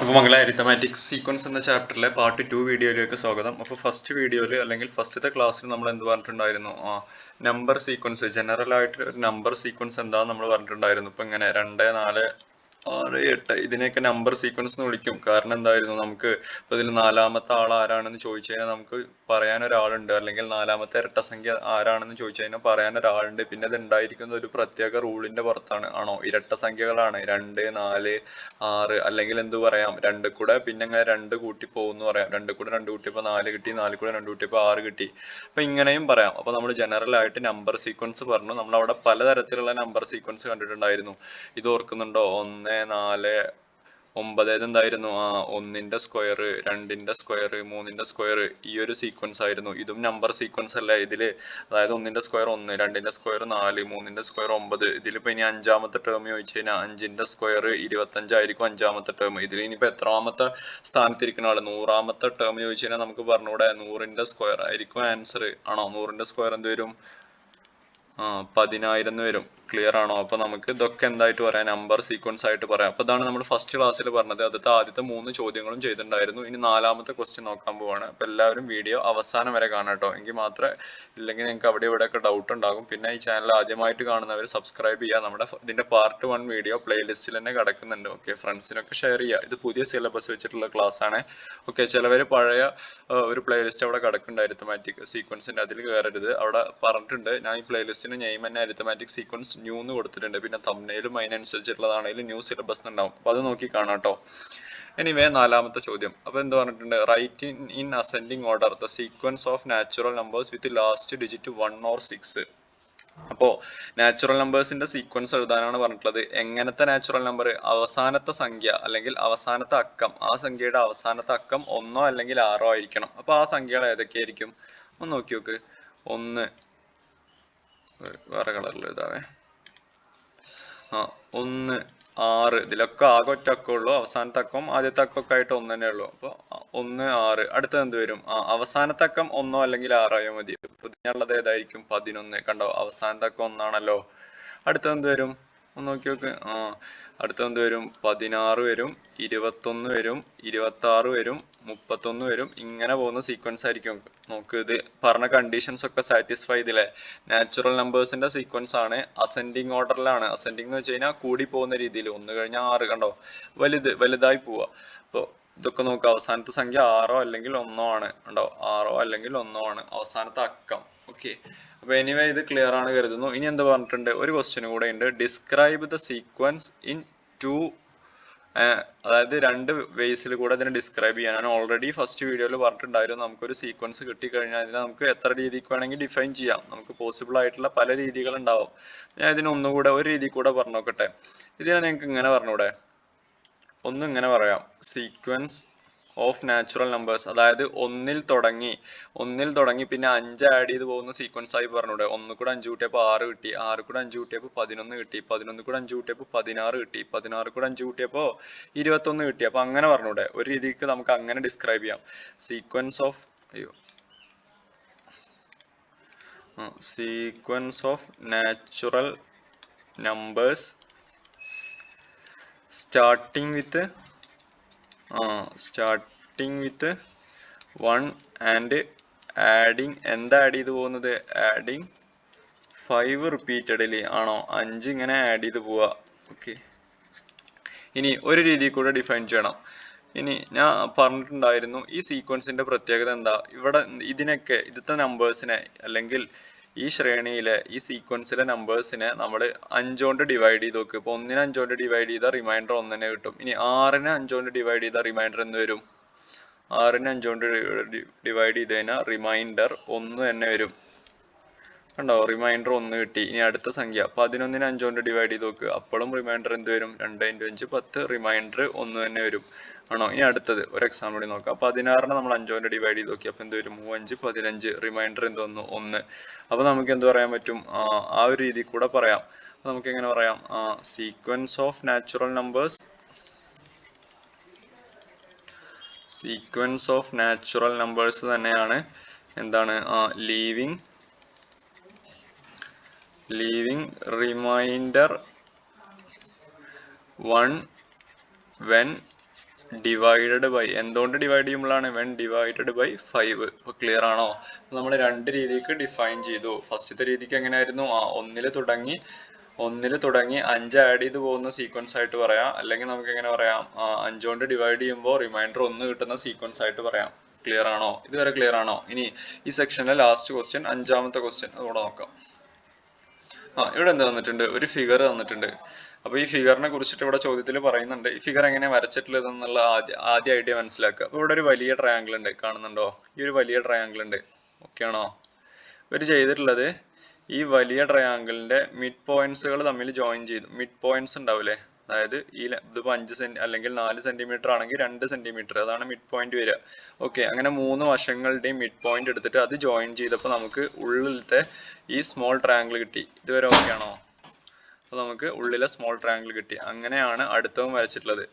അപ്പോൾ മംഗള arithmetic sequence എന്ന ചാപ്റ്ററിലെ part two വീഡിയോയിലേക്ക് സ്വാഗതം. അപ്പോൾ ഫസ്റ്റ് വീഡിയോയിൽ അല്ലെങ്കിൽ ഫസ്റ്റത്തെ ക്ലാസ്സിൽ നമ്മൾ എന്ത് പറഞ്ഞിട്ടുണ്ടായിരുന്നു? നമ്പർ സീക്വൻസ് ജനറൽ ആയിട്ട് ഒരു നമ്പർ സീക്വൻസ് എന്താന്ന് നമ്മൾ പറഞ്ഞിട്ടുണ്ടായിരുന്നു. ഇപ്പൊ ഇങ്ങനെ രണ്ട് നാല് ആറ് എട്ട് ഇതിനെയൊക്കെ നമ്പർ സീക്വൻസ് എന്ന് വിളിക്കും. കാരണം എന്തായിരുന്നു? നമുക്ക് ഇപ്പൊ ഇതിൽ നാലാമത്തെ ആൾ ആരാണെന്ന് ചോദിച്ചു കഴിഞ്ഞാൽ നമുക്ക് പറയാൻ ഒരാളുണ്ട്. അല്ലെങ്കിൽ നാലാമത്തെ ഇരട്ട സംഖ്യ ആരാണെന്ന് ചോദിച്ചു കഴിഞ്ഞാൽ പറയാൻ ഒരാളുണ്ട്. പിന്നെ അത് ഉണ്ടായിരിക്കുന്ന ഒരു പ്രത്യേക റൂളിന്റെ പുറത്താണ്. ആണോ? ഇരട്ട സംഖ്യകളാണ്. രണ്ട് നാല് ആറ് അല്ലെങ്കിൽ എന്ത് പറയാം? രണ്ട് കൂടെ പിന്നെ അങ്ങനെ രണ്ട് കൂട്ടി പോകുന്നു പറയാം. രണ്ട് കൂടെ രണ്ട് കൂട്ടിയപ്പോൾ നാല് കിട്ടി. നാല് കൂടെ രണ്ട് കൂട്ടിയപ്പോൾ ആറ് കിട്ടി. അപ്പൊ ഇങ്ങനെയും പറയാം. അപ്പൊ നമ്മൾ ജനറൽ ആയിട്ട് നമ്പർ സീക്വൻസ് പറഞ്ഞു. നമ്മൾ അവിടെ പലതരത്തിലുള്ള നമ്പർ സീക്വൻസ് കണ്ടിട്ടുണ്ടായിരുന്നു. ഇത് ഓർക്കുന്നുണ്ടോ? ഒന്ന് നാല് ഒമ്പത് എന്തായിരുന്നു ആ ഒന്നിന്റെ സ്ക്വയർ രണ്ടിന്റെ സ്ക്വയർ മൂന്നിന്റെ സ്ക്വയർ ഈ ഒരു സീക്വൻസ് ആയിരുന്നു. ഇതും നമ്പർ സീക്വൻസ് അല്ല. ഇതിൽ അതായത് ഒന്നിന്റെ സ്ക്വയർ ഒന്ന് രണ്ടിന്റെ സ്ക്വയർ നാല് മൂന്നിന്റെ സ്ക്വയർ ഒമ്പത്. ഇതിലിപ്പോ ഇനി അഞ്ചാമത്തെ ടേം ചോദിച്ചു കഴിഞ്ഞാൽ അഞ്ചിന്റെ സ്ക്വയർ ഇരുപത്തഞ്ചായിരിക്കും അഞ്ചാമത്തെ ടേം ഇതിൽ ഇനിയിപ്പോ എത്രാമത്തെ സ്ഥാനത്തിരിക്കുന്ന ആൾ? നൂറാമത്തെ ടേം ചോദിച്ചു കഴിഞ്ഞാൽ നമുക്ക് പറഞ്ഞൂടെ നൂറിന്റെ സ്ക്വയർ ആയിരിക്കും ആൻസർ ആണോ? നൂറിന്റെ സ്ക്വയർ എന്ത് വരും? ആ പതിനായിരം എന്ന് വരും. ക്ലിയർ ആണോ? അപ്പൊ നമുക്ക് ഇതൊക്കെ എന്തായിട്ട് പറയാം? നമ്പർ സീക്വൻസ് ആയിട്ട് പറയാം. അപ്പൊ ഇതാണ് നമ്മൾ ഫസ്റ്റ് ക്ലാസ്സിൽ പറഞ്ഞത്. അതത്തെ ആദ്യത്തെ മൂന്ന് ചോദ്യങ്ങളും ചെയ്തിട്ടുണ്ടായിരുന്നു. ഇനി നാലാമത്തെ ക്വസ്റ്റ്യൻ നോക്കാൻ പോവാണ്. അപ്പൊ എല്ലാവരും വീഡിയോ അവസാനം വരെ കാണാം കേട്ടോ. എങ്കിൽ മാത്രമേ ഇല്ലെങ്കിൽ നിങ്ങൾക്ക് അവിടെ ഇവിടെ ഒക്കെ ഡൗട്ട് ഉണ്ടാകും. പിന്നെ ഈ ചാനൽ ആദ്യമായിട്ട് കാണുന്നവർ സബ്സ്ക്രൈബ് ചെയ്യുക. നമ്മുടെ ഇതിന്റെ പാർട്ട് വൺ വീഡിയോ പ്ലേലിസ്റ്റിൽ തന്നെ കിടക്കുന്നുണ്ട്. ഓക്കെ ഫ്രണ്ട്സിനൊക്കെ ഷെയർ ചെയ്യുക. ഇത് പുതിയ സിലബസ് വെച്ചിട്ടുള്ള ക്ലാസ് ആണ്. ഓക്കെ ചിലവർ പഴയ ഒരു പ്ലേലിസ്റ്റ് അവിടെ കിടക്കുന്നുണ്ട്. അരിത്തമാറ്റിക് സീക്വൻസിന്റെ അതിൽ കയറരുത്. അവിടെ പറഞ്ഞിട്ടുണ്ട്. ഞാൻ ഈ പ്ലേലിസ്റ്റിന് നെയിം തന്നെ അരിത്തമാറ്റിക് സീക്വൻസ് ന്യൂ എന്ന് കൊടുത്തിട്ടുണ്ട്. പിന്നെ തമ്മിലും അതിനനുസരിച്ചിട്ടുള്ളതാണെങ്കിലും ന്യൂ സിലബസ് ഉണ്ടാവും അപ്പൊ അത് നോക്കി കാണാം കേട്ടോ. എനിവേ നാലാമത്തെ ചോദ്യം. അപ്പൊ എന്ത് പറഞ്ഞിട്ടുണ്ട്? Write in in ascending order the sequence of natural numbers with last digit one or six അപ്പോ നാച്ചുറൽ നമ്പേഴ്സിന്റെ സീക്വൻസ് എഴുതാനാണ് പറഞ്ഞിട്ടുള്ളത്. എങ്ങനത്തെ നാച്ചുറൽ നമ്പർ അവസാനത്തെ സംഖ്യ അല്ലെങ്കിൽ അവസാനത്തെ അക്കം. ആ സംഖ്യയുടെ അവസാനത്തെ അക്കം ഒന്നോ അല്ലെങ്കിൽ ആറോ ആയിരിക്കണം. അപ്പൊ ആ സംഖ്യകൾ ഏതൊക്കെയായിരിക്കും? ഒന്ന് നോക്കി നോക്ക്. ഒന്ന് വേറെ കളറിൽ എഴുതാവേ. ഒന്ന് ആറ്. ഇതിലൊക്കെ ആകെ ഒറ്റ അക്കം ഉള്ളൂ. അവസാനത്തെ അക്കം ആദ്യത്തെ അക്കമൊക്കെ ആയിട്ട് ഒന്ന് തന്നെ ഉള്ളൂ. അപ്പൊ ഒന്ന് ആറ്. അടുത്തത് എന്ത് വരും? ആ അവസാനത്തെ അക്കം ഒന്നോ അല്ലെങ്കിൽ ആറായോ മതി. പുതിയുള്ളത് ഏതായിരിക്കും? പതിനൊന്ന്. കണ്ടോ അവസാനത്തെ അക്കം ഒന്നാണല്ലോ. അടുത്തത് എന്ത് വരും? ഒന്ന് നോക്കി നോക്ക്. ആ അടുത്തത് എന്ത് വരും? പതിനാറ് വരും. ഇരുപത്തൊന്ന് വരും. ഇരുപത്തി ആറ് വരും. മുപ്പത്തൊന്ന് വരും. ഇങ്ങനെ പോകുന്ന സീക്വൻസ് ആയിരിക്കും. നമുക്ക് ഇത് പറഞ്ഞ കണ്ടീഷൻസ് ഒക്കെ സാറ്റിസ്ഫൈ ചെയ്തില്ലേ? നാച്ചുറൽ നമ്പേഴ്സിന്റെ സീക്വൻസ് ആണ്. അസെൻഡിങ് ഓർഡറിലാണ് അസെൻഡിങ് എന്ന് വെച്ച് കഴിഞ്ഞാൽ കൂടി പോകുന്ന രീതിയിൽ. ഒന്ന് കഴിഞ്ഞാൽ ആറ് കണ്ടോ? വലുത് വലുതായി പോവുക. അപ്പോൾ ഇതൊക്കെ നോക്കുക അവസാനത്തെ സംഖ്യ ആറോ അല്ലെങ്കിൽ ഒന്നോ ആണ് ഉണ്ടോ ആറോ അല്ലെങ്കിൽ ഒന്നോ ആണ്. അവസാനത്തെ അക്കം. ഓക്കെ അപ്പൊ എനിവേ ഇത് ക്ലിയർ ആണ് കരുതുന്നു. ഇനി എന്ത് പറഞ്ഞിട്ടുണ്ട്? ഒരു ക്വസ്റ്റ്യൻ കൂടെ ഉണ്ട്. Describe the sequence in two അതായത് രണ്ട് വേസിൽ കൂടെ അതിനെ ഡിസ്ക്രൈബ് ചെയ്യാൻ ഞാൻ ഓൾറെഡി ഫസ്റ്റ് വീഡിയോയിൽ പറഞ്ഞിട്ടുണ്ടായിരുന്നു നമുക്കൊരു സീക്വൻസ് കിട്ടിക്കഴിഞ്ഞാൽ അതിനെ നമുക്ക് എത്ര രീതിക്ക് വേണമെങ്കിൽ ഡിഫൈൻ ചെയ്യാം. നമുക്ക് പോസിബിൾ ആയിട്ടുള്ള പല രീതികൾ ഉണ്ടാവും ഞാൻ ഇതിന് ഒന്നുകൂടെ ഒരു രീതി കൂടെ പറഞ്ഞു നോക്കട്ടെ ഇതിനെ നിങ്ങൾക്ക് ഇങ്ങനെ പറഞ്ഞൂടെ. ഒന്ന് ഇങ്ങനെ പറയാം. സീക്വൻസ് ഓഫ് നാച്ചുറൽ നമ്പേഴ്സ് അതായത് ഒന്നിൽ തുടങ്ങി ഒന്നിൽ തുടങ്ങി പിന്നെ അഞ്ച് ആഡ് ചെയ്ത് പോകുന്ന സീക്വൻസ് ആയി പറഞ്ഞൂടെ. ഒന്ന് കൂടെ അഞ്ച് കൂട്ടിയപ്പോൾ ആറ് കിട്ടി ആറ് കൂടെ അഞ്ച് കൂട്ടിയപ്പോൾ പതിനൊന്ന് കിട്ടി പതിനൊന്ന് കൂടെ അഞ്ച് കൂട്ടിയപ്പോൾ പതിനാറ് കിട്ടി പതിനാറ് കൂടെ അഞ്ച് കൂട്ടിയപ്പോൾ ഇരുപത്തൊന്ന് കിട്ടി. അപ്പോൾ അങ്ങനെ പറഞ്ഞൂടെ. ഒരു രീതിക്ക് നമുക്ക് അങ്ങനെ ഡിസ്ക്രൈബ് ചെയ്യാം. സീക്വൻസ് ഓഫ് അയ്യോ. Sequence of natural numbers starting with starting with one and adding എന്താ ആഡ് ചെയ്ത് പോകുന്നത്? ആഡിങ് ഫൈവ് റിപ്പീറ്റഡ്ലി ആണോ? അഞ്ച് ഇങ്ങനെ ആഡ് ചെയ്ത് പോവാ ഓക്കെ ഇനി ഒരു രീതി കൂടെ ഡിഫൈൻ ചെയ്യണം. ഇനി ഞാൻ പറഞ്ഞിട്ടുണ്ടായിരുന്നു ഈ സീക്വൻസിന്റെ പ്രത്യേകത എന്താ? ഇവിടെ ഇതിനൊക്കെ ഇതിത്തെ നമ്പേഴ്സിനെ അല്ലെങ്കിൽ ഈ ശ്രേണിയിലെ ഈ സീക്വൻസിലെ നമ്പേഴ്സിനെ നമ്മൾ അഞ്ചുകൊണ്ട് ഡിവൈഡ് ചെയ്ത് നോക്കുക ഇപ്പൊ ഒന്നിനെ അഞ്ചുകൊണ്ട് ഡിവൈഡ് ചെയ്താൽ റിമൈൻഡർ ഒന്ന് തന്നെ കിട്ടും. ഇനി ആറിനെ അഞ്ചുകൊണ്ട് ഡിവൈഡ് ചെയ്താൽ റിമൈൻഡർ എന്ന് വരും? ആറിനെ അഞ്ചുകൊണ്ട് ഡിവൈഡ് ചെയ്ത് കഴിഞ്ഞാൽ റിമൈൻഡർ ഒന്ന് തന്നെ വരും. കണ്ടോ? റിമൈൻഡർ ഒന്ന് കിട്ടി. ഇനി അടുത്ത സംഖ്യ. പതിനൊന്നിന് അഞ്ചുകൊണ്ട് ഡിവൈഡ് ചെയ്ത് നോക്കുക അപ്പോഴും റിമൈൻഡർ എന്ത് വരും? രണ്ട് ഇന്റു അഞ്ച് പത്ത്. റിമൈൻഡർ ഒന്ന് തന്നെ വരും. ആണോ? ഇനി അടുത്തത് ഒരു എക്സാമ്പിൾ കൂടി നോക്കാം. പതിനാറിനെ നമ്മൾ അഞ്ചോന്റെ ഡിവൈഡ് ചെയ്ത് നോക്കി. അപ്പൊ എന്ത് വരും? മൂവഞ്ച് പതിനഞ്ച് റിമൈൻഡർ എന്ത് വന്നു? ഒന്ന്. അപ്പൊ നമുക്ക് എന്ത് പറയാൻ പറ്റും? ആ, ഒരു രീതി കൂടെ പറയാം. നമുക്ക് എങ്ങനെ പറയാം? Sequence of natural numbers sequence of natural numbers തന്നെയാണ്. എന്താണ്? Leaving leaving remainder one when divided by എന്തുകൊണ്ട് ഡിവൈഡ് ചെയ്യുമ്പോഴാണ് വെൻ ഡിവൈഡഡ് ബൈ ഫൈവ് അപ്പോൾ ക്ലിയർ ആണോ? നമ്മൾ രണ്ട് രീതിക്ക് ഡിഫൈൻ ചെയ്തു. ഫസ്റ്റത്തെ രീതിക്ക് എങ്ങനെയായിരുന്നു? ആ ഒന്നിൽ തുടങ്ങി ഒന്നിൽ തുടങ്ങി അഞ്ച് ആഡ് ചെയ്ത് പോകുന്ന സീക്വൻസ് ആയിട്ട് പറയാം. അല്ലെങ്കിൽ നമുക്ക് എങ്ങനെ പറയാം? ആ, അഞ്ച് കൊണ്ട് ഡിവൈഡ് ചെയ്യുമ്പോൾ റിമൈൻഡർ ഒന്ന് കിട്ടുന്ന സീക്വൻസ് ആയിട്ട് പറയാം. ക്ലിയർ ആണോ? ഇതുവരെ ക്ലിയർ ആണോ? ഇനി ഈ സെക്ഷനിലെ ലാസ്റ്റ് ക്വസ്റ്റ്യൻ അഞ്ചാമത്തെ ക്വസ്റ്റ്യൻ അതുകൂടെ നോക്കാം. ആ ഇവിടെ എന്ത് തന്നിട്ടുണ്ട് ഒരു ഫിഗർ തന്നിട്ടുണ്ട് അപ്പൊ ഈ ഫിഗറിനെ കുറിച്ചിട്ട് ഇവിടെ ചോദ്യത്തിൽ പറയുന്നുണ്ട് ഈ ഫിഗർ എങ്ങനെ വരച്ചിട്ടുള്ളത് എന്നുള്ള ആദ്യ ആദ്യ ഐഡിയ മനസ്സിലാക്കുക. അപ്പൊ ഇവിടെ ഒരു വലിയ ട്രയാങ്കിൾ ഉണ്ട് കാണുന്നുണ്ടോ? ഈ ഒരു വലിയ ട്രയാങ്കിൾ ഉണ്ട്. ഓക്കെ ആണോ? ഇവർ ചെയ്തിട്ടുള്ളത് ഈ വലിയ ട്രയാങ്കിളിന്റെ മിഡ് പോയിന്റ്സുകൾ തമ്മിൽ ജോയിൻ ചെയ്തു. മിഡ് പോയിന്റ്സ് ഉണ്ടാവില്ലേ അതായത് ഈ ഇതിപ്പോ അഞ്ച് സെന്റി അല്ലെങ്കിൽ നാല് സെന്റിമീറ്റർ ആണെങ്കിൽ രണ്ട് സെന്റിമീറ്റർ അതാണ് മിഡ് പോയിന്റ് വരിക. ഓക്കെ അങ്ങനെ മൂന്ന് വശങ്ങളുടെയും മിഡ് പോയിന്റ് എടുത്തിട്ട് അത് ജോയിൻ ചെയ്തപ്പോൾ നമുക്ക് ഉള്ളിലത്തെ ഈ സ്മോൾ ട്രയാങ്കിൾ കിട്ടി. ഇതുവരെ ഓക്കെ ആണോ? അപ്പോൾ നമുക്ക് ഉള്ളിലെ സ്മോൾ ട്രയാങ്കിൾ കിട്ടി. അങ്ങനെയാണ് അടുത്തവും വരച്ചിട്ടുള്ളത്.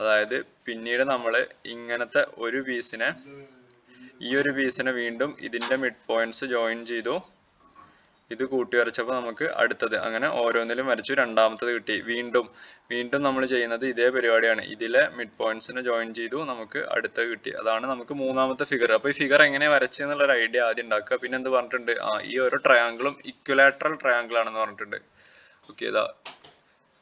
അതായത് പിന്നീട് നമ്മൾ ഇങ്ങനത്തെ ഒരു പീസിനെ ഈ ഒരു പീസിനെ വീണ്ടും ഇതിന്റെ മിഡ് പോയിന്റ്സ് ജോയിൻ ചെയ്തു. ഇത് കൂട്ടി വരച്ചപ്പോൾ നമുക്ക് അടുത്തത് അങ്ങനെ ഓരോന്നിലും വരച്ചു. രണ്ടാമത്തത് കിട്ടി. വീണ്ടും വീണ്ടും നമ്മൾ ചെയ്യുന്നത് ഇതേ പരിപാടിയാണ്. ഇതിലെ മിഡ് പോയിന്റ്സിനെ ജോയിൻ ചെയ്തു. നമുക്ക് അടുത്തത് കിട്ടി. അതാണ് നമുക്ക് മൂന്നാമത്തെ ഫിഗർ അപ്പോൾ ഈ ഫിഗർ എങ്ങനെ വരച്ചു എന്നുള്ള ഒരു ഐഡിയ ആദ്യം ഉണ്ടാക്കുക. പിന്നെ എന്ത് പറഞ്ഞിട്ടുണ്ട്? ആ ഈ ഓരോ ട്രയാങ്കിളും ഇക്വലാട്രൽ ട്രയാങ്കിൾ ആണെന്ന് പറഞ്ഞിട്ടുണ്ട്. ഓക്കെ ഇതാ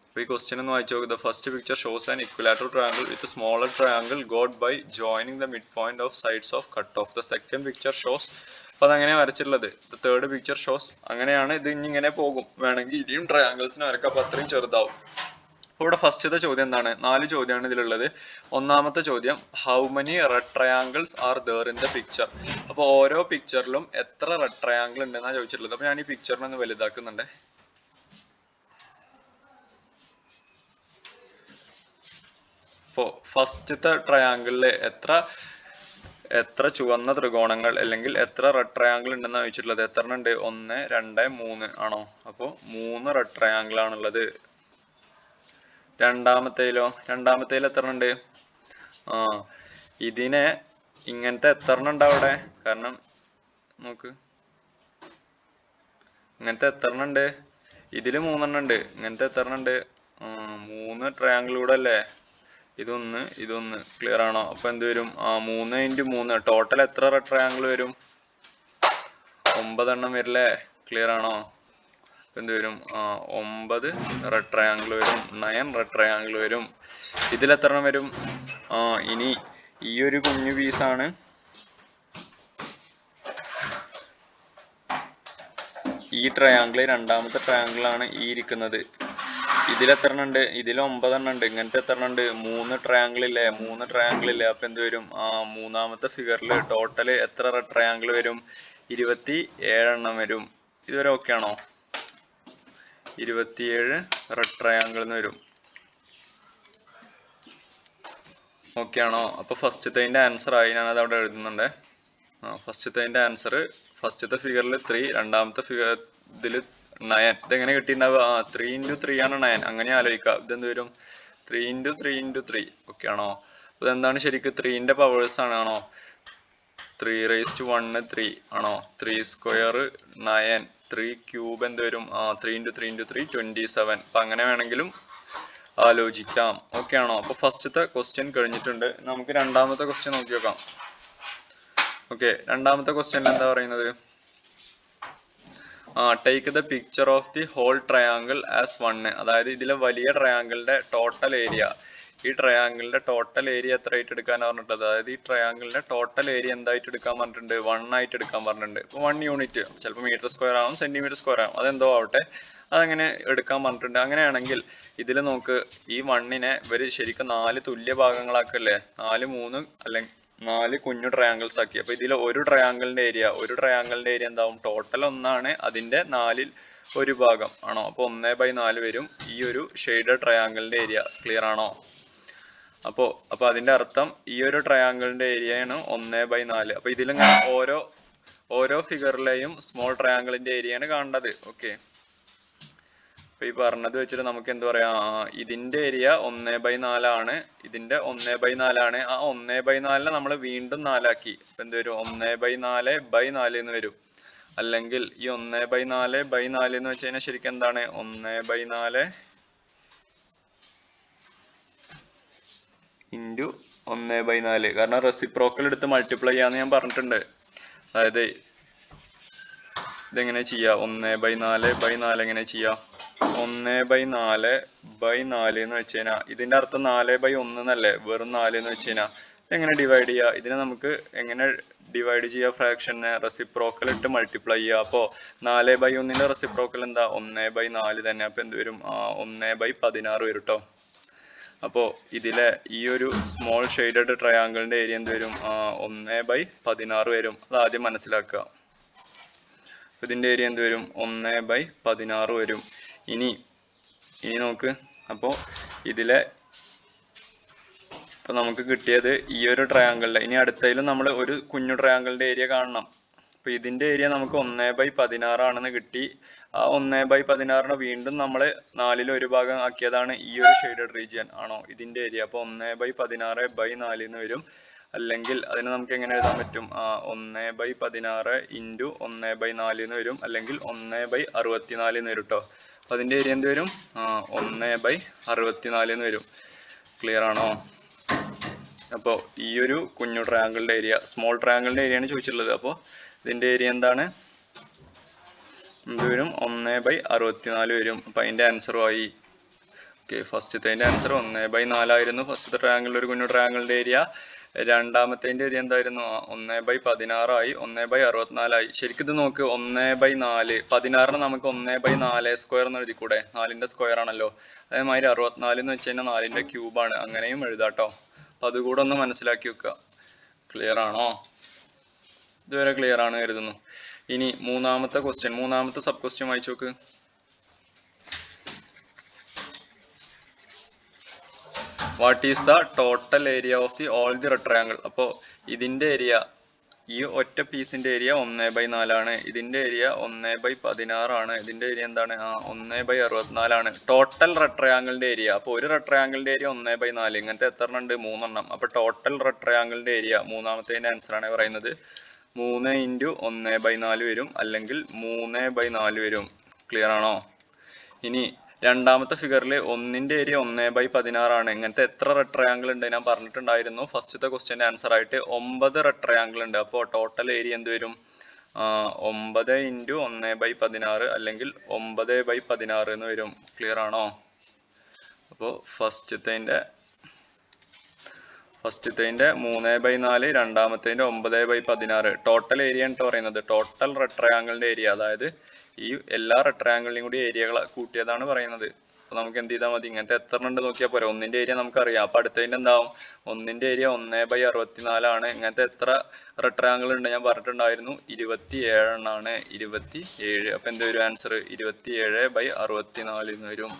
അപ്പോൾ ഈ ക്വസ്റ്റ്യൻ ഒന്ന് വായിച്ചു നോക്കുക the first picture shows an equilateral triangle with smaller triangle got by joining the mid point of sides of cut of the second picture shows അപ്പോൾ അതങ്ങനെ വരച്ചിട്ടുള്ളത്. ദ തേർഡ് പിക്ചർ ഷോസ് അങ്ങനെയാണ് ഇത് ഇനി ഇങ്ങനെ പോകും. വേണമെങ്കിൽ ഇനിയും ട്രയാങ്കിൾസിന് വരക്കാം അപ്പോൾ അത്രയും ചെറുതാവും. ഇവിടെ ഫസ്റ്റത്തെ ചോദ്യം എന്താണ്? നാല് ചോദ്യമാണ് ഇതിലുള്ളത്. ഒന്നാമത്തെ ചോദ്യം how many red triangles are there in the picture അപ്പോൾ ഓരോ പിക്ചറിലും എത്ര റെഡ് ട്രയാങ്കിൾ ഉണ്ടെന്നാണ് ചോദിച്ചിട്ടുള്ളത്. അപ്പോൾ ഞാൻ ഈ പിക്ചറിനെ ഒന്ന് വലുതാക്കുന്നുണ്ട്. ഫസ്റ്റത്തെ ട്രയാങ്കിളിൽ എത്ര എത്ര ചുവന്ന ത്രികോണങ്ങൾ അല്ലെങ്കിൽ എത്ര റെഡ് ട്രയാങ്കിൾ ഉണ്ടെന്ന് ചോദിച്ചിട്ടുള്ളത്? എത്ര ഉണ്ട് ഒന്ന് രണ്ട് മൂന്ന് ആണോ? അപ്പോൾ മൂന്ന് റെഡ് ട്രയാങ്കിൾ ആണുള്ളത്. രണ്ടാമത്തേലോ? രണ്ടാമത്തേൽ എത്ര ഉണ്ട് ആ ഇതിനെ ഇങ്ങനത്തെ എത്ര ഉണ്ട് അവിടെ? കാരണം നോക്ക്. ഇങ്ങനത്തെ എത്ര ഉണ്ട്? ഇതിൽ മൂന്നെണ്ണം ഉണ്ട്. ഇങ്ങനത്തെ എത്ര ഉണ്ട്? മൂന്ന് ട്രയാങ്കിൾ കൂടെ അല്ലേ? ഇതൊന്ന് ഇതൊന്ന് ക്ലിയർ ആണോ? അപ്പൊ എന്ത് വരും? ആ മൂന്ന് ഇന്റു മൂന്ന്. ടോട്ടൽ എത്ര ട്രയാങ്കിൾ വരും? ഒമ്പതെണ്ണം വരില്ലേ? ക്ലിയർ ആണോ? എന്ത് വരും? ഒമ്പത് റെഡ് വരും. നയൻ റെഡ് വരും. ഇതിൽ എത്ര എണ്ണം വരും? ആ ഇനി ഈ ഒരു കുഞ്ഞു പീസാണ് ഈ ട്രയാങ്കിൾ രണ്ടാമത്തെ ട്രയാങ്കിൾ ആണ് ഈ ഇരിക്കുന്നത്. ഇതിൽ എത്ര എണ്ണം ഉണ്ട് ഇതിൽ ഒമ്പതെണ്ണം ഉണ്ട് ഇങ്ങനത്തെ എത്ര എണ്ണം ഉണ്ട് മൂന്ന് ട്രയാങ്കിൾ ഇല്ലേ മൂന്ന് ട്രയാങ്കിൾ ഇല്ലേ അപ്പൊ എന്ത് വരും? ആ മൂന്നാമത്തെ ഫിഗറിൽ ടോട്ടൽ എത്ര ട്രയാങ്കിൾ വരും? ഇരുപത്തി ഏഴെണ്ണം വരും. ഇതുവരെ ഓക്കെ ആണോ? ഇരുപത്തിയേഴ് റെഡ് ട്രയാങ്കിൾ എന്ന് വരും. ഓക്കെ ആണോ? അപ്പൊ ഫസ്റ്റത്തെ ആൻസർ ആയി. ഞാൻ അത് അവിടെ എഴുതുന്നുണ്ട്. ആ ഫസ്റ്റത്തെ ആൻസർ ഫസ്റ്റത്തെ ഫിഗറിൽ ത്രീ രണ്ടാമത്തെ ഫിഗർ ഇതിൽ നയൻ. ഇതെങ്ങനെ കിട്ടിയിട്ടുണ്ടാവുക? ആ ത്രീ ഇന്റു ത്രീ ആണ് നയൻ അങ്ങനെ ആലോചിക്കുക. ഇതെന്ത് വരും? Three into three into three okay ആണോ? ഇതെന്താണ് ശരിക്കും? ത്രീന്റെ പവേഴ്സ് ആണ് three raise to one three ആണോ? Three square nine three cube എന്ത് വരും? ആ three into three into three twenty seven അപ്പം അങ്ങനെ വേണമെങ്കിലും ആലോചിക്കാം. ഓക്കെ ആണോ? അപ്പോൾ ഫസ്റ്റത്തെ ക്വസ്റ്റ്യൻ കഴിഞ്ഞിട്ടുണ്ട്. നമുക്ക് രണ്ടാമത്തെ ക്വസ്റ്റ്യൻ നോക്കി നോക്കാം ഓക്കെ രണ്ടാമത്തെ ക്വസ്റ്റ്യനിൽ എന്താ പറയുന്നത്? ആ take the picture of the whole triangle as one അതായത് ഇതിലെ വലിയ ട്രയാങ്കിളിന്റെ ടോട്ടൽ ഏരിയ ഈ ട്രയാങ്കിളിന്റെ ടോട്ടൽ ഏരിയ എത്ര ആയിട്ട് എടുക്കാൻ പറഞ്ഞിട്ടുള്ളത് അതായത് ഈ ട്രയാങ്കിളിന്റെ ടോട്ടൽ ഏരിയ എന്തായിട്ട് എടുക്കാൻ പറഞ്ഞിട്ടുണ്ട്? വൺ ആയിട്ട് എടുക്കാൻ പറഞ്ഞിട്ടുണ്ട്. വൺ യൂണിറ്റ് ചിലപ്പോൾ മീറ്റർ സ്ക്വയർ ആവും സെന്റിമീറ്റർ സ്ക്വയർ ആവും. അതെന്തോ ആവട്ടെ. അതങ്ങനെ എടുക്കാൻ പറഞ്ഞിട്ടുണ്ട്. അങ്ങനെയാണെങ്കിൽ ഇതിൽ നോക്ക് ഈ വണ്ണിനെ ഇവർ ശരിക്കും നാല് തുല്യ ഭാഗങ്ങളാക്കല്ലേ? നാല് മൂന്ന് അല്ലെങ്കിൽ നാല് കുഞ്ഞു ട്രയാങ്കിൾസ് ആക്കി. അപ്പൊ ഇതിൽ ഒരു ട്രയാങ്കിളിന്റെ ഏരിയ ഒരു ട്രയാങ്കിളിന്റെ ഏരിയ എന്താവും? ടോട്ടൽ ഒന്നാണ് അതിന്റെ നാലിൽ ഒരു ഭാഗം. ആണോ? അപ്പൊ ഒന്നേ ബൈ നാല് വരും. ഈ ഒരു ഷെയ്ഡഡ് ട്രയാങ്കിളിന്റെ ഏരിയ ക്ലിയർ ആണോ? അപ്പോ അപ്പൊ അതിന്റെ അർത്ഥം ഈ ഒരു ട്രയാങ്കിളിന്റെ ഏരിയയാണ് ഒന്നേ ബൈ നാല്. അപ്പൊ ഇതിലിങ്ങനെ ഓരോ ഓരോ ഫിഗറിലെയും സ്മോൾ ട്രയാങ്കിളിന്റെ ഏരിയയാണ് കാണേണ്ടത്. ഓക്കെ അപ്പൊ ഈ പറഞ്ഞത് വെച്ചിട്ട് നമുക്ക് എന്ത് പറയാ ഇതിന്റെ ഏരിയ ഒന്നേ ബൈ നാലാണ് ഇതിന്റെ ഒന്നേ ബൈ നാലാണ് ആ ഒന്നേ ബൈ നാലിനെ നമ്മൾ വീണ്ടും നാലാക്കി. അപ്പൊ എന്ത് വരും? ഒന്നേ ബൈ നാല് ബൈ നാല് എന്ന് വരും. അല്ലെങ്കിൽ ഈ ഒന്നേ ബൈ നാല് ബൈ നാല് എന്ന് വെച്ച് കഴിഞ്ഞാൽ ശരിക്കും എന്താണ്? ഒന്നേ ബൈ നാല് ഇന്റു ഒന്നേ ബൈ നാല്. കാരണം റെസിപ്രോക്കൽ എടുത്ത് മൾട്ടിപ്ലൈ ചെയ്യാന്ന് ഞാൻ പറഞ്ഞിട്ടുണ്ട്. അതായത് ഇതെങ്ങനെ ചെയ്യാം? ഒന്നേ ബൈ നാല് ബൈ നാല് എങ്ങനെ ചെയ്യാം? ഒന്ന് ബൈ നാല് ബൈ നാല് എന്ന് വെച്ച് കഴിഞ്ഞാൽ ഇതിന്റെ അർത്ഥം നാല് ബൈ ഒന്ന് എന്നല്ലേ? വെറും നാല് എന്ന് വെച്ച് കഴിഞ്ഞാൽ എങ്ങനെ ഡിവൈഡ് ചെയ്യുക ഇതിനെ നമുക്ക് എങ്ങനെ ഡിവൈഡ് ചെയ്യുക ഫ്രാക്ഷനെ റെസിപ്രോക്കൽ ഇട്ട് മൾട്ടിപ്ലൈ ചെയ്യുക അപ്പോൾ നാല് ബൈ ഒന്നിന്റെ റെസിപ്രോക്കൽ എന്താ? ഒന്ന് ബൈ നാല് തന്നെ. അപ്പോൾ എന്ത് വരും? ഒന്ന് ബൈ പതിനാറ് വരും കേട്ടോ അപ്പോൾ ഇതിലെ ഈ ഒരു സ്മോൾ ഷെയ്ഡഡ് ട്രയാങ്കിളിന്റെ ഏരിയ എന്ത് വരും? ഒന്ന് ബൈ പതിനാറ് വരും. അത് ആദ്യം മനസ്സിലാക്കുക. ഇതിന്റെ ഏരിയ എന്ത് വരും? ഒന്ന് ബൈ പതിനാറ് വരും. ഇനി ഇനി നമുക്ക് അപ്പോൾ ഇതിലെ ഇപ്പൊ നമുക്ക് കിട്ടിയത് ഈ ഒരു ട്രയാങ്കിളിലെ ഇനി അടുത്തതിലും നമ്മൾ ഒരു കുഞ്ഞു ട്രയാങ്കിളിന്റെ ഏരിയ കാണണം. അപ്പോൾ ഇതിന്റെ ഏരിയ നമുക്ക് ഒന്നേ ബൈ പതിനാറാണെന്ന് കിട്ടി. ആ ഒന്നേ ബൈ പതിനാറിന് വീണ്ടും നമ്മൾ നാലിൽ ഒരു ഭാഗം ആക്കിയതാണ് ഈ ഒരു ഷെയ്ഡഡ് റീജിയൻ ആണോ? ഇതിന്റെ ഏരിയ അപ്പോൾ ഒന്നേ ബൈ പതിനാറ് ബൈ നാലിന്ന് വരും. അല്ലെങ്കിൽ അതിന് നമുക്ക് എങ്ങനെ എഴുതാൻ പറ്റും? ഒന്നേ ബൈ പതിനാറ് ഇന്റു ഒന്നേ ബൈ നാലിന്ന് വരും. അല്ലെങ്കിൽ ഒന്നേ ബൈ അറുപത്തിനാലിന്ന് വരും കേട്ടോ അപ്പൊ അതിന്റെ ഏരിയ എന്ത് വരും? ഒന്ന് ബൈ അറുപത്തിനാല് എന്ന് വരും. ക്ലിയർ ആണോ? അപ്പോൾ ഈ ഒരു കുഞ്ഞു ട്രയാങ്കിളിന്റെ ഏരിയ സ്മോൾ ട്രയാങ്കിളിന്റെ ഏരിയ ആണ് ചോദിച്ചിട്ടുള്ളത്. അപ്പോൾ ഇതിന്റെ ഏരിയ എന്താണ്? എന്ത് വരും? ഒന്ന് ബൈ അറുപത്തിനാല് വരും. അപ്പം അതിന്റെ ആൻസറും ആയി. ഓക്കെ ഫസ്റ്റത്തെ ആൻസർ ഒന്ന് ബൈ നാലായിരുന്നു. ഫസ്റ്റത്തെ ട്രയാങ്കിളിൽ ഒരു കുഞ്ഞു ട്രയാങ്കിളിന്റെ ഏരിയ. രണ്ടാമത്തെ ഏരിയ എന്തായിരുന്നു? ഒന്നേ ഒന്ന് ബൈ പതിനാറായി ഒന്ന് ബൈ അറുപത്തിനാലായി. ശരിക്കും ഇത് നോക്ക് ഒന്ന് ബൈ നാല്. പതിനാറിന് നമുക്ക് ഒന്ന് ബൈ നാല് സ്ക്വയർ എന്ന് എഴുതിക്കൂടെ? നാലിന്റെ സ്ക്വയർ ആണല്ലോ. അതേമാതിരി അറുപത്തിനാല് എന്ന് വെച്ച് കഴിഞ്ഞാൽ നാലിന്റെ ക്യൂബാണ് അങ്ങനെയും എഴുതാട്ടോ. അപ്പൊ അതുകൂടെ ഒന്ന് മനസ്സിലാക്കി വെക്കുക ക്ലിയർ ആണോ? ഇതുവരെ ക്ലിയർ ആണ് കരുതുന്നു. ഇനി മൂന്നാമത്തെ ക്വസ്റ്റ്യൻ മൂന്നാമത്തെ സബ് ക്വസ്റ്റ്യൻ വായിച്ചു നോക്ക്. What is the total area of the all the rectangle അപ്പോൾ ഇതിന്റെ ഏരിയ ഈ ഒറ്റ പീസിന്റെ ഏരിയ ഒന്ന് ബൈ നാലാണ്. ഇതിന്റെ ഏരിയ ഒന്ന് ബൈ പതിനാറാണ്. ഇതിന്റെ ഏരിയ എന്താണ്? ആ ഒന്ന് ബൈ അറുപത്തിനാലാണ്. ടോട്ടൽ റെട്രയാങ്കിളിന്റെ ഏരിയ അപ്പോൾ ഒരു റെട്രയാങ്കിളിന്റെ ഏരിയ ഒന്ന് ബൈ നാല്. ഇങ്ങനത്തെ എത്ര ഉണ്ട്? മൂന്നെണ്ണം. അപ്പോൾ ടോട്ടൽ റെട്രയാങ്കിളിന്റെ ഏരിയ മൂന്നാമത്തേന്റെ ആൻസർ ആണ് പറയുന്നത്. മൂന്ന് ഇന്റു ഒന്ന് ബൈ നാല് വരും. അല്ലെങ്കിൽ മൂന്ന് ബൈ നാല് വരും. ക്ലിയർ ആണോ? ഇനി രണ്ടാമത്തെ ഫിഗറിൽ ഒന്നിന്റെ ഏരിയ ഒന്നേ ബൈ പതിനാറാണ്. ഇങ്ങനത്തെ എത്ര റെട്രയാങ്കിൾ ഉണ്ട് ഞാൻ പറഞ്ഞിട്ടുണ്ടായിരുന്നു. ഫസ്റ്റത്തെ ക്വസ്റ്റ്യന്റെ ആൻസർ ആയിട്ട് ഒമ്പത് റെട്രയാങ്കിൾ ഉണ്ട്. അപ്പോൾ ടോട്ടൽ ഏരിയ എന്ത് വരും? ഒമ്പത് ഇന്റു ഒന്ന് ബൈ പതിനാറ് അല്ലെങ്കിൽ ഒമ്പത് ബൈ പതിനാറ് എന്ന് വരും. ക്ലിയർ ആണോ? അപ്പോൾ ഫസ്റ്റത്തെ ഫസ്റ്റത്തെ മൂന്ന് ബൈ നാല് രണ്ടാമത്തേന്റെ ഒമ്പത് ബൈ പതിനാറ്. ടോട്ടൽ ഏരിയ ട്ടോ പറയുന്നത്. ടോട്ടൽ റെട്രയാങ്കിളിന്റെ ഏരിയ അതായത് ഈ എല്ലാ റെട്രയാങ്കിളിനെയും കൂടി ഏരിയകൾ കൂട്ടിയതാണ് പറയുന്നത്. അപ്പൊ നമുക്ക് എന്ത് ചെയ്താൽ മതി? ഇങ്ങനത്തെ എത്ര നോക്കിയാൽ പോരെ. ഒന്നിന്റെ ഏരിയ നമുക്കറിയാം. അപ്പൊ അടുത്തതിന്റെ എന്താവും? ഒന്നിന്റെ ഏരിയ ഒന്നേ ബൈ അറുപത്തിനാലാണ് ഇങ്ങനത്തെ എത്ര rectangle ഉണ്ട്? ഞാൻ പറഞ്ഞിട്ടുണ്ടായിരുന്നു. ഇരുപത്തി ഏഴെണ്ണാണ് ഇരുപത്തി ഏഴ് അപ്പൊ എന്ത് വരും? ആൻസർ ഇരുപത്തി ഏഴ് ബൈ അറുപത്തിനാല് എന്ന് വരും.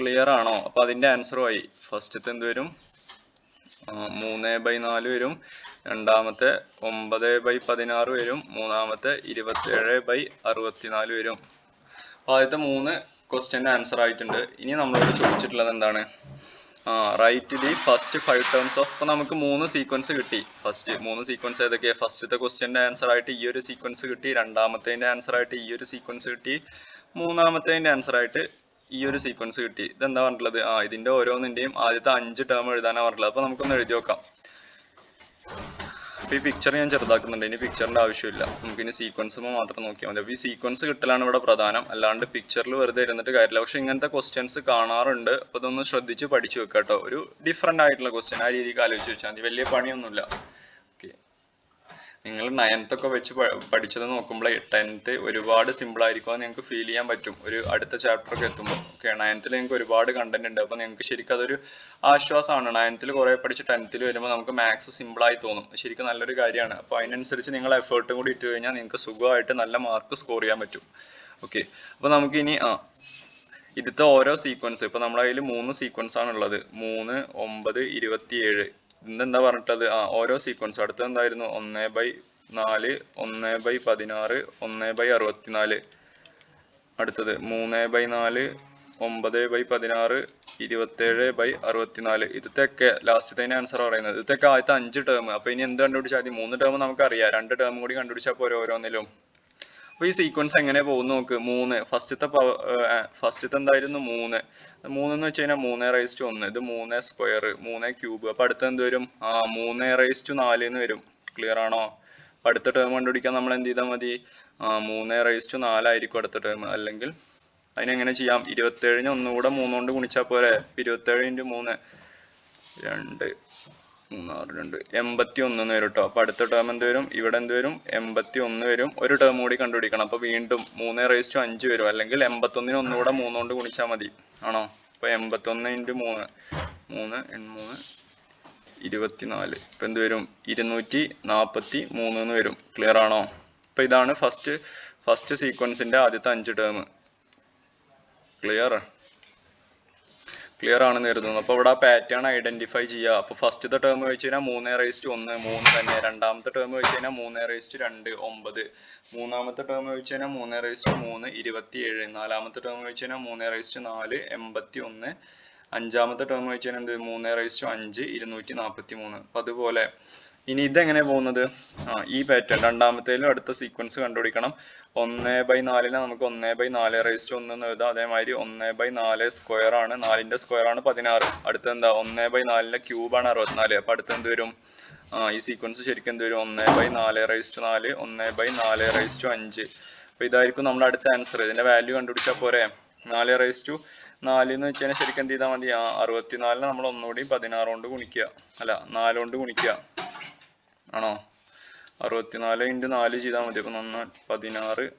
ക്ലിയർ ആണോ? അപ്പൊ അതിന്റെ ആൻസറും ആയി. ഫസ്റ്റത്തെ എന്ത് വരും? മൂന്ന് ബൈ നാല് വരും. രണ്ടാമത്തെ ഒമ്പത് ബൈ പതിനാറ് വരും. മൂന്നാമത്തെ ഇരുപത്തേഴ് ബൈ അറുപത്തിനാല് വരും. ആദ്യത്തെ മൂന്ന് ക്വസ്റ്റ്യന്റെ ആൻസർ ആയിട്ടുണ്ട്. ഇനി നമ്മളോട് ചോദിച്ചിട്ടുള്ളത് എന്താണ്? ആ write the first five terms of ഇപ്പോൾ നമുക്ക് മൂന്ന് സീക്വൻസ് കിട്ടി. ഫസ്റ്റ് മൂന്ന് സീക്വൻസ് ഏതൊക്കെയാണ് ഫസ്റ്റത്തെ ക്വസ്റ്റ്യന്റെ ആൻസർ ആയിട്ട് ഈ ഒരു സീക്വൻസ് കിട്ടി. രണ്ടാമത്തേന്റെ ആൻസർ ആയിട്ട് ഈ ഒരു സീക്വൻസ് കിട്ടി. മൂന്നാമത്തേന്റെ ആൻസർ ആയിട്ട് ഈ ഒരു സീക്വൻസ് കിട്ടി. ഇതെന്താ പറഞ്ഞിട്ടുള്ളത്? ആ ഇതിന്റെ ഓരോന്നിന്റെയും ആദ്യത്തെ അഞ്ച് ടേം എഴുതാനാണ് പറഞ്ഞിട്ടുള്ളത്. അപ്പൊ നമുക്കൊന്ന് എഴുതി നോക്കാം. അപ്പൊ ഈ പിക്ചർ ഞാൻ ചെറുതാക്കുന്നുണ്ട്. ഇനി പിക്ചറിന്റെ ആവശ്യമില്ല. നമുക്ക് ഇനി സീക്വൻസ് മാത്രം നോക്കിയാൽ മതി. അപ്പൊ ഈ സീക്വൻസ് കിട്ടലാണ് ഇവിടെ പ്രധാനം. അല്ലാണ്ട് പിക്ചറിൽ വെറുതെ ഇരുന്നിട്ട് കാര്യമില്ല. പക്ഷെ ഇങ്ങനത്തെ ക്വസ്റ്റ്യൻസ് കാണാറുണ്ട്. അപ്പൊ ഇതൊന്ന് ശ്രദ്ധിച്ച് പഠിച്ചു വെക്കാട്ടോ. കേട്ടോ ഒരു ഡിഫറെന്റ് ആയിട്ടുള്ള ക്വസ്റ്റ്യൻ ആ രീതിക്ക് ആലോചിച്ച് വെച്ചാൽ മതി. വലിയ പണിയൊന്നുമില്ല. നിങ്ങൾ നയൻത്ത് ഒക്കെ വെച്ച് പഠിച്ചത് നോക്കുമ്പോൾ ടെൻത്ത് ഒരുപാട് സിമ്പിൾ ആയിരിക്കും. അത് നിങ്ങൾക്ക് ഫീൽ ചെയ്യാൻ പറ്റും. ഒരു അടുത്ത ചാപ്റ്റർ ഒക്കെ എത്തുമ്പോൾ ഓക്കെ നയൻത്തിൽ നിങ്ങൾക്ക് ഒരുപാട് കണ്ടന്റ് ഉണ്ട്. അപ്പോൾ നിങ്ങൾക്ക് ശരിക്കും അതൊരു ആശ്വാസമാണ് നയൻത്തിൽ കുറേ പഠിച്ച് ടെൻത്തിൽ വരുമ്പോൾ നമുക്ക് മാത്സ് സിമ്പിൾ ആയി തോന്നും. ശരിക്കും നല്ലൊരു കാര്യമാണ്. അപ്പോൾ അതിനനുസരിച്ച് നിങ്ങൾ എഫേർട്ടും കൂടി ഇട്ട് കഴിഞ്ഞാൽ നിങ്ങൾക്ക് സുഖമായിട്ട് നല്ല മാർക്ക് സ്കോർ ചെയ്യാൻ പറ്റും. ഓക്കെ അപ്പോൾ നമുക്കിനി ആ ഇതിത്തെ ഓരോ സീക്വൻസ് ഇപ്പൊ നമ്മളതിൽ മൂന്ന് സീക്വൻസ് ആണ് ഉള്ളത് മൂന്ന് ഒമ്പത് ഇരുപത്തിയേഴ്. ഇന്നെന്താ പറഞ്ഞിട്ടത്? ആ ഓരോ സീക്വൻസ് അടുത്ത എന്തായിരുന്നു? ഒന്ന് ബൈ നാല് ഒന്ന് ബൈ പതിനാറ് ഒന്ന് ബൈ അറുപത്തിനാല്. അടുത്തത് മൂന്ന് ബൈ നാല് ഒമ്പത് ബൈ പതിനാറ് ഇരുപത്തേഴ് ബൈ അറുപത്തിനാല്. ഇതൊക്കെ ലാസ്റ്റത്തെ ആൻസർ പറയുന്നത്. ഇതൊക്കെ ആദ്യത്തെ അഞ്ച് ടേം അപ്പൊ ഇനി എന്ത് കണ്ടുപിടിച്ചാൽ മതി? മൂന്ന് ടേം നമുക്ക് അറിയാം രണ്ട് ടേം കൂടി കണ്ടുപിടിച്ചാൽ പോരെ ഓരോന്നിലും. അപ്പൊ ഈ സീക്വൻസ് എങ്ങനെ പോകുന്നു നോക്ക്. മൂന്ന്. ഫസ്റ്റത്തെ ഫസ്റ്റത്തെ എന്തായിരുന്നു? മൂന്ന്. മൂന്ന് എന്ന് വെച്ച് കഴിഞ്ഞാൽ മൂന്ന് റൈസ് ടു ഒന്ന്. ഇത് മൂന്ന് സ്ക്വയർ മൂന്ന് ക്യൂബ് അപ്പൊ അടുത്ത എന്ത് വരും? ആ മൂന്ന് റൈസ് ടു നാല് എന്ന് വരും. ക്ലിയർ ആണോ? അടുത്ത ടേം കണ്ടുപിടിക്കാൻ നമ്മൾ എന്ത് ചെയ്താൽ മതി? മൂന്ന് റൈസ് ടു നാലായിരിക്കും അടുത്ത ടേം അല്ലെങ്കിൽ അതിനെങ്ങനെ ചെയ്യാം? ഇരുപത്തേഴിന് ഒന്നുകൂടെ മൂന്നുകൊണ്ട് ഗുണിച്ചാൽ പോരെ. ഇരുപത്തേഴ് ഇന്റു മൂന്ന്. രണ്ട്. മൂന്നാറ് രണ്ട് എൺപത്തി ഒന്ന് എന്ന് വരും കേട്ടോ അപ്പൊ അടുത്ത ടേം എന്ത് വരും? ഇവിടെ എന്ത് വരും? എൺപത്തി ഒന്ന് വരും. ഒരു ടേം കൂടി കണ്ടുപിടിക്കണം. അപ്പൊ വീണ്ടും മൂന്ന് റേസ് ടു അഞ്ച് വരും. അല്ലെങ്കിൽ എൺപത്തൊന്നിന് ഒന്നുകൂടെ മൂന്ന് കൊണ്ട് ഗുണിച്ചാൽ മതി. ആണോ? അപ്പൊ എൺപത്തൊന്ന് ഇന്റു മൂന്ന് മൂന്ന് മൂന്ന് ഇരുപത്തിനാല്. ഇപ്പൊ എന്ത് വരും? ഇരുന്നൂറ്റി നാപ്പത്തി മൂന്ന് എന്ന് വരും. ക്ലിയർ ആണോ? അപ്പൊ ഇതാണ് ഫസ്റ്റ് ഫസ്റ്റ് സീക്വൻസിന്റെ ആദ്യത്തെ അഞ്ച് ടേം ക്ലിയർ ക്ലിയർ ആണെന്ന് കരുതുന്നു. അപ്പോൾ ഇവിടെ ആ പാറ്റേൺ ഐഡന്റിഫൈ ചെയ്യുക അപ്പോൾ ഫസ്റ്റത്തെ ടേം വെച്ച് കഴിഞ്ഞാൽ മൂന്ന് റേസ്റ്റ് ഒന്ന് മൂന്ന് തന്നെ. രണ്ടാമത്തെ ടേം വെച്ച് കഴിഞ്ഞാൽ മൂന്ന് റേസ്റ്റ് രണ്ട് ഒമ്പത്. മൂന്നാമത്തെ ടേം വെച്ച് കഴിഞ്ഞാൽ മൂന്ന് റേസ്റ്റ് മൂന്ന് ഇരുപത്തി ഏഴ് നാലാമത്തെ ടേം വെച്ച് കഴിഞ്ഞാൽ മൂന്ന് റേസ്റ്റ് നാല് എൺപത്തി ഒന്ന് അഞ്ചാമത്തെ ടേം വെച്ച് കഴിഞ്ഞാൽ എന്ത്? മൂന്ന് റേസ്റ്റ് അഞ്ച് ഇരുന്നൂറ്റി നാൽപ്പത്തി മൂന്ന് അപ്പൊ അതുപോലെ ഇനി ഇതെങ്ങനെ പോകുന്നത്? ആ ഈ പാറ്റേൺ രണ്ടാമത്തേലും അടുത്ത സീക്വൻസ് കണ്ടുപിടിക്കണം. ഒന്ന് ബൈ നാലിന് നമുക്ക് ഒന്ന് ബൈ നാല് റേസ്റ്റ് ഒന്ന് എഴുതാം. അതേമാതിരി ഒന്ന് ബൈ നാല് സ്ക്വയർ ആണ്. നാലിന്റെ സ്ക്വയർ ആണ് പതിനാറ്. അടുത്ത എന്താ? ഒന്ന് ബൈ നാലിന്റെ ക്യൂബ് ആണ് അറുപത്തിനാല്. അപ്പൊ അടുത്ത് എന്ത് വരും? ആ ഈ സീക്വൻസ് ശരിക്കും എന്ത് വരും? ഒന്ന് ബൈ നാല് റേസ്റ്റ് നാല് ഒന്ന് ബൈ നാല് റേസ്റ്റ് അഞ്ച്. അപ്പൊ ഇതായിരിക്കും നമ്മുടെ അടുത്ത ആൻസർ ഇതിന്റെ വാല്യൂ കണ്ടുപിടിച്ചാൽ പോരെ? നാല് റേസ്റ്റ് നാല് എന്ന് വെച്ചാൽ ശരിക്കും എന്ത് ചെയ്താൽ മതി? ആ അറുപത്തിനാലിന് നമ്മൾ ഒന്നുകൂടി പതിനാറ് കൊണ്ട് ഗുണിക്കുക. അല്ല നാല് കൊണ്ട് ഗുണിക്കുക. ആണോ? അറുപത്തിനാല് ഇന്റു നാല് ചെയ്താൽ മതി. അപ്പൊ നന്ന പതിനാറ്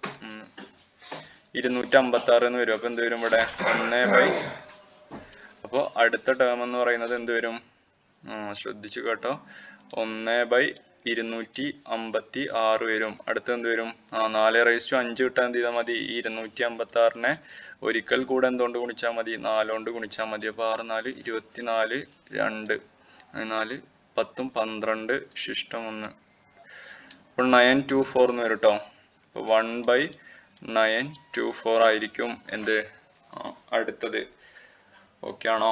ഇരുന്നൂറ്റി അമ്പത്തി ആറ് എന്ന് വരും. അപ്പൊ എന്ത് വരും ഇവിടെ? ഒന്ന് ബൈ. അപ്പോൾ അടുത്ത ടേം എന്ന് പറയുന്നത് എന്ത് വരും? ശ്രദ്ധിച്ചു കേട്ടോ. ഒന്ന് ബൈ ഇരുന്നൂറ്റി അമ്പത്തി ആറ് വരും. അടുത്ത എന്ത് വരും? ആ നാല് റേസ് ടു അഞ്ച് കിട്ടാൻ എന്ത് ചെയ്താൽ മതി? ഈ ഇരുന്നൂറ്റി അമ്പത്തി ആറിനെ ഒരിക്കൽ കൂടെ എന്തുകൊണ്ട് ഗുണിച്ചാൽ മതി? നാലുകൊണ്ട് ഗുണിച്ചാൽ മതി. അപ്പോൾ ആറ് നാല് ഇരുപത്തിനാല് രണ്ട്. നാല് പത്തും പന്ത്രണ്ട് ശിഷ്ടം ഒന്ന് അപ്പോൾ നയൻ ടു ഫോർ എന്ന് വരും കേട്ടോ അപ്പോൾ one by nine two four ആയിരിക്കും എന്ത്? അടുത്തത്. ഓക്കെ ആണോ?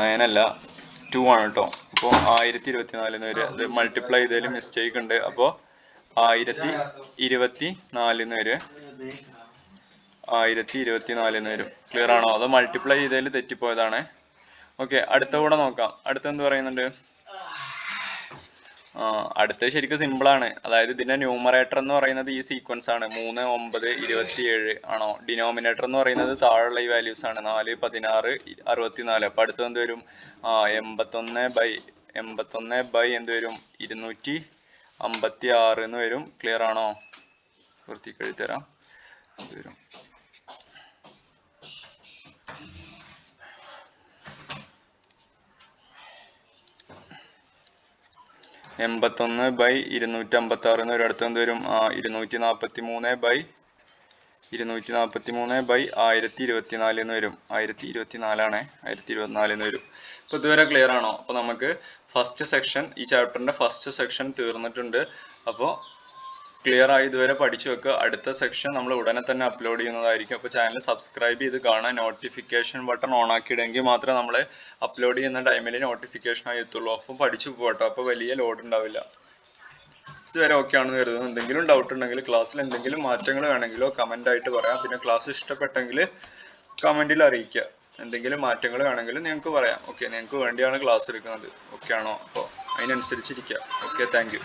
നയൻ അല്ല. ടു ആണ് കേട്ടോ അപ്പോൾ ആയിരത്തി ഇരുപത്തി എന്ന് വരെ. അത് മൾട്ടിപ്ലൈ ചെയ്തതിൽ മിസ്റ്റേക്ക് ഉണ്ട്. അപ്പോൾ ആയിരത്തി ഇരുപത്തി നാലിന്ന് വരിക ആയിരത്തി ഇരുപത്തി എന്ന് വരും. ക്ലിയർ ആണോ? അത് മൾട്ടിപ്ലൈ ചെയ്തതിൽ തെറ്റിപ്പോയതാണ്? ഓക്കെ അടുത്ത കൂടെ നോക്കാം. അടുത്ത എന്ത് പറയുന്നുണ്ട്? അടുത്ത ശരിക്കും സിമ്പിൾ ആണ്. അതായത് ഇതിന്റെ ന്യൂമറേറ്റർ എന്ന് പറയുന്നത് ഈ സീക്വൻസ് ആണ്. മൂന്ന് ഒമ്പത് ഇരുപത്തിയേഴ് ആണോ? ഡിനോമിനേറ്റർ എന്ന് പറയുന്നത് താഴെയുള്ള ഈ വാല്യൂസ് ആണ്. നാല് പതിനാറ് അറുപത്തിനാല്. അപ്പൊ അടുത്ത എന്ത് വരും? ആ എൺപത്തൊന്ന് ബൈ എൺപത്തൊന്ന് ബൈ എന്ത് വരും? ഇരുന്നൂറ്റി അമ്പത്തി ആറ് എന്ന് വരും. ക്ലിയർ ആണോ? വൃത്തിക്ക് എഴുതി തരാം. വരും? എൺപത്തൊന്ന് ബൈ ഇരുന്നൂറ്റി അമ്പത്തി ആറ് എന്ന് അടുത്ത് എന്ത് വരും. ഇരുന്നൂറ്റി നാൽപ്പത്തി മൂന്ന് ബൈ ഇരുന്നൂറ്റി നാൽപ്പത്തി മൂന്ന് ബൈ ആയിരത്തി ഇരുപത്തി നാല് എന്ന് വരും. ആയിരത്തി ഇരുപത്തി നാലാണ് ആയിരത്തി ഇരുപത്തിനാല് എന്ന് വരും. അപ്പോൾ ഇതുവരെ ക്ലിയർ ആണോ? അപ്പോൾ നമുക്ക് ഫസ്റ്റ് സെക്ഷൻ ഈ ചാപ്റ്ററിന്റെ ഫസ്റ്റ് സെക്ഷൻ തീർന്നിട്ടുണ്ട്. അപ്പോൾ ക്ലിയർ ആയി ഇതുവരെ പഠിച്ചു വെക്കുക. അടുത്ത സെക്ഷൻ നമ്മൾ ഉടനെ തന്നെ അപ്ലോഡ് ചെയ്യുന്നതായിരിക്കും. അപ്പോൾ ചാനൽ സബ്സ്ക്രൈബ് ചെയ്ത് കാണാൻ നോട്ടിഫിക്കേഷൻ ബട്ടൺ ഓൺ ആക്കിയിടെങ്കിൽ മാത്രമേ നമ്മൾ അപ്ലോഡ് ചെയ്യുന്ന ടൈമിൽ നോട്ടിഫിക്കേഷൻ ആയി എത്തുള്ളൂ. അപ്പം പഠിച്ചു പോകട്ടോ അപ്പോൾ വലിയ ലോഡ് ഉണ്ടാവില്ല. ഇതുവരെ ഓക്കെ ആണെന്ന് കരുതുന്നു. എന്തെങ്കിലും ഡൗട്ട് ഉണ്ടെങ്കിൽ ക്ലാസ്സിൽ എന്തെങ്കിലും മാറ്റങ്ങൾ വേണമെങ്കിലോ കമന്റ് ആയിട്ട് പറയാം. പിന്നെ ക്ലാസ് ഇഷ്ടപ്പെട്ടെങ്കിൽ കമന്റിൽ അറിയിക്കുക. എന്തെങ്കിലും മാറ്റങ്ങൾ വേണമെങ്കിൽ നിങ്ങൾക്ക് പറയാം. ഓക്കെ നിങ്ങൾക്ക് വേണ്ടിയാണ് ക്ലാസ് എടുക്കുന്നത്. ഓക്കെ ആണോ? അപ്പോൾ അതിനനുസരിച്ചിരിക്കുക. Okay thank